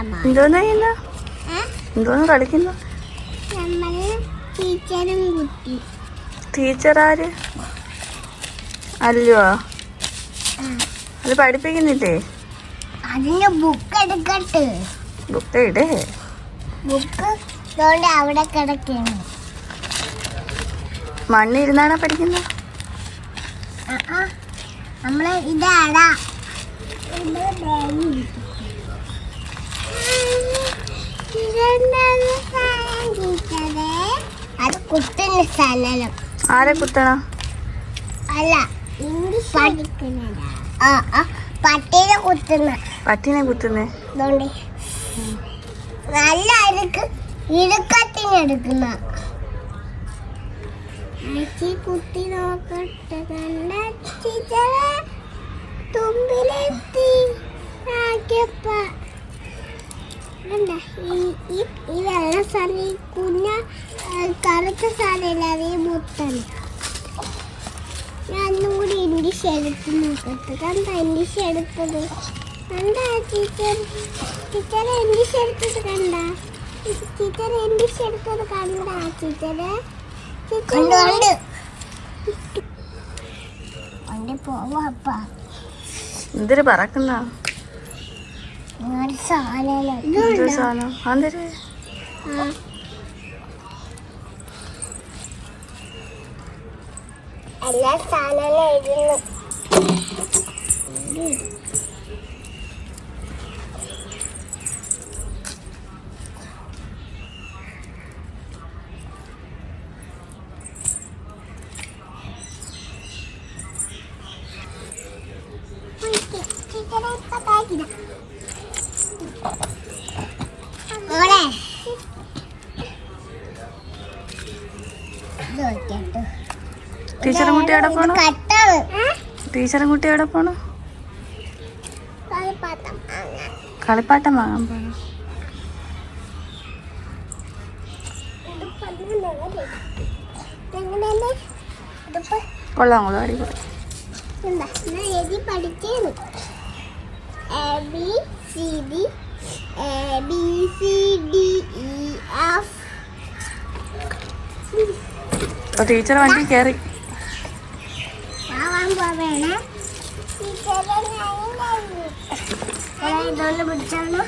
എന്തോന്ന് ചെയ്യുന്നു? എന്തോന്ന് കളിക്കുന്നു? ടീച്ചർ ആര്? അല്ലോ അത് പഠിപ്പിക്കുന്നില്ലേ? അതിന്റെ ബുക്ക് എടുക്കട്ടെ. ബുക്ക് ഇടേ. ബുക്ക് അവിടെ കിടക്കുന്നു മണ്ണിരുന്നാണോ പഠിക്കുന്നത്. നമ്മൾ ഇതാടാ നമ്മൾ ബാഗ് ഇരിക്കും. ഇതെന്താണ് സാധനം ടീച്ചറേ? അത് കുത്തുന്ന സ്ഥലം ആരെ കുത്തണ? അല്ല പട്ടിനെ കുത്തുന്ന. പട്ടിനെ കുത്തുന്നേ? നല്ല ഇടുക്ക് ഇടുക്കത്തിന് എടുക്കുന്ന. കുത്തി നോക്കട്ടെ കണ്ട ടീച്ചറെ തുമ്പിലെത്തി. ഈ വെള്ള ഈ കുഞ്ഞ കറുത്ത സാധനമില്ലാതെ മുത്തണ് ഞാൻ ഒന്നും കൂടി ഇംഗ്ലീഷ് എടുത്ത് നോക്കട്ടെ. കണ്ട ഇംഗ്ലീഷ് എടുത്തത് കണ്ട? ടീച്ചർ ടീച്ചർ ഇംഗ്ലീഷ് എടുത്തത് കണ്ട ടീച്ചർ ഇംഗ്ലീഷ് എടുത്തത് കണ്ട ടീച്ചറ് എന്തിനു പറക്കുന്ന? സാധനം എന്തൊരു സാധനം? അന്തര് എല്ലാ സാധനവും എഴുതുന്നു മോളെ ടീച്ചറും കുട്ടി എവിടെ പോണു? ടീച്ചറും കുട്ടി എവിടെ പോണു? കളിപ്പാട്ടം വാങ്ങാൻ. പോണു. ടീച്ചർ വണ്ടി കൊള്ളാം കൊള്ളാം അടിപൊളി. എന്താ? ഞാൻ എഴുതി ഇതുകൊണ്ട് പിടിച്ചാണ്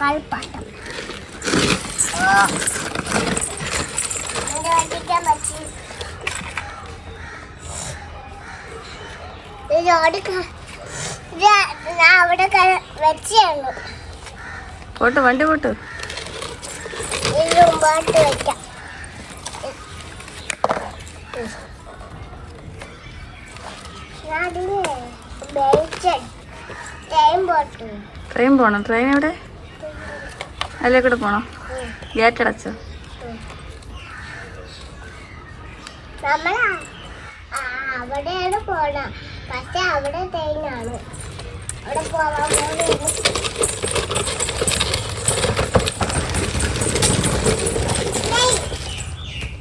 കളിപ്പാട്ടം. ഓ. എന്റെ വണ്ടിക്കാൻ പറ്റി. ഇതോട് ക- ഞാൻ അവിടെ വെച്ചേ ഉള്ളൂ പോട്ട് വണ്ടി പോട്ട്. ഇത് മുമ്പോട്ട് വെക്കാം. ട്രെയിൻ പോണം. ട്രെയിൻ എവിടെ? അതിലേ കൂടെ പോണം. ഗേറ്റ് അടച്ചോ. അവിടെയാണ് പോണം. പക്ഷെ അവിടെ ട്രെയിനാണ് അവിടെ പോവാൻ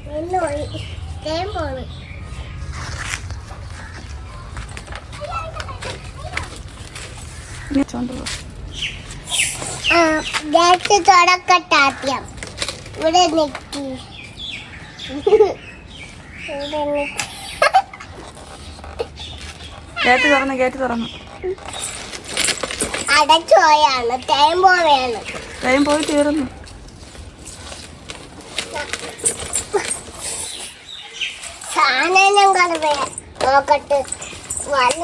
നിന്ന് പോയി ട്രെയിൻ പോണു. ഇനി ചോണ്ട് ഗേറ്റ് തുടക്കട്ടെ ഇവിടെ നിൽക്കി. ഗേറ്റ് തുറന്നു ഗേറ്റ് തുറന്നു. അടച്ചോയാണ് ടൈം പോവുകയാണ് ടൈം പോയി തീർന്നു. സാധനം കളവേ നോക്കട്ടെ. വല്ല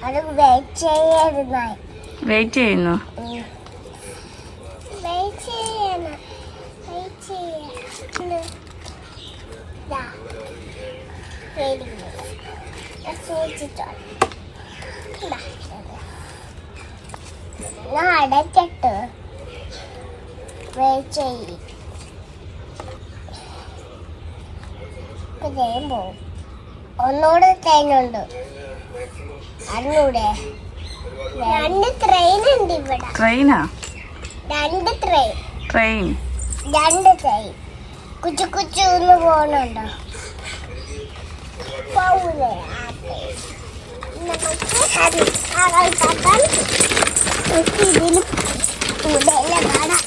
ഇതാ. ഞാൻ അടച്ചിട്ട് വെയിറ്റ് ചെയ്യും. ചെയ്യുമ്പോ ഒന്നുകൂടെ ട്രെയിനുണ്ട് ട്രെയിനാ രണ്ട് ട്രെയിൻ ട്രെയിൻ രണ്ട് ട്രെയിൻ കുച്ചു കുച്ചു എന്ന് പോകുന്നുണ്ടോ പോകൂലേ ഇതിന് കൂടുതൽ കാണാം.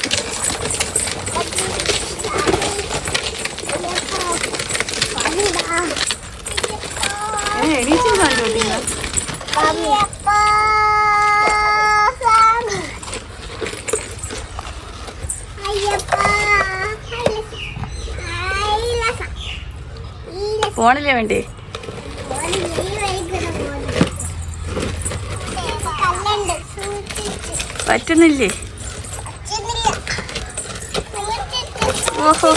ഫോണില്ലേ വേണ്ടേ? പറ്റുന്നില്ലേ? ഓഹോ.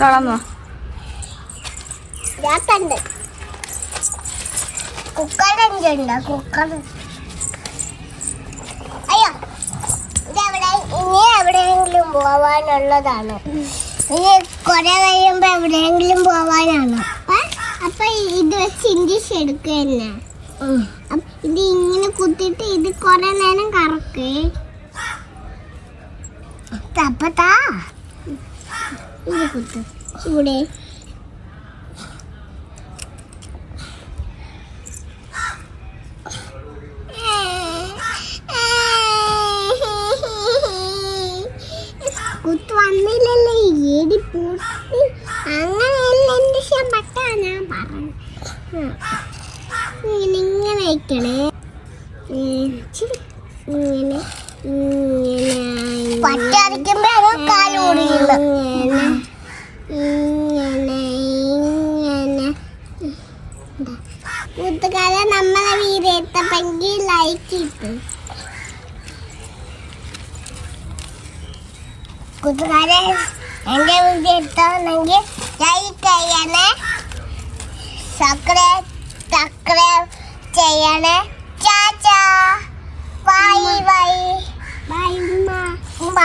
അവിടെ കല്ലുണ്ട് കുക്കർ കുക്കറുണ്ട് കുക്കർ. അയ്യോ ഇതെവിടെ? ഇനി എവിടെയെങ്കിലും പോവാനുള്ളതാണ്. ഇനി കുറെ കഴിയുമ്പോ എവിടെയെങ്കിലും പോവാനാണ്. അപ്പൊ ഇത് വെച്ച് ഇഞ്ചിഷ് എടുക്കുക തന്നെ ഇത് ഇങ്ങനെ കുത്തിയിട്ട് ഇത് കുറെ നേരം കറക്കേ. തപ്പത്താ. ഇത് കുത്തു. ഇവിടെ കുത്ത് വന്നില്ലല്ലോ ഏടി പൂട്ടി അങ്ങനെയല്ല എന്റെ ശമ്പട്ടാ ഞാൻ പറഞ്ഞു ഇങ്ങനെ വയ്ക്കണേ ഇച്ചിരി ഇങ്ങനെ ഇങ്ങനെ ഇങ്ങനെ ഇങ്ങനെ കൂട്ടുകാരെ നമ്മളെ പെങ്കി ലൈക്ക് ഇട്ടു കൂട്ടുകാരെ എന്റെ വീഡിയോ എടുത്താണെങ്കിൽ ലൈക്ക് ചെയ്യണേ സബ്സ്ക്രൈബ് സബ്സ്ക്രൈബ് ചെയ്യണേ. ചാച്ചാ ബൈ ബൈ ബൈ ഉമ്മ. ഉമ്മ.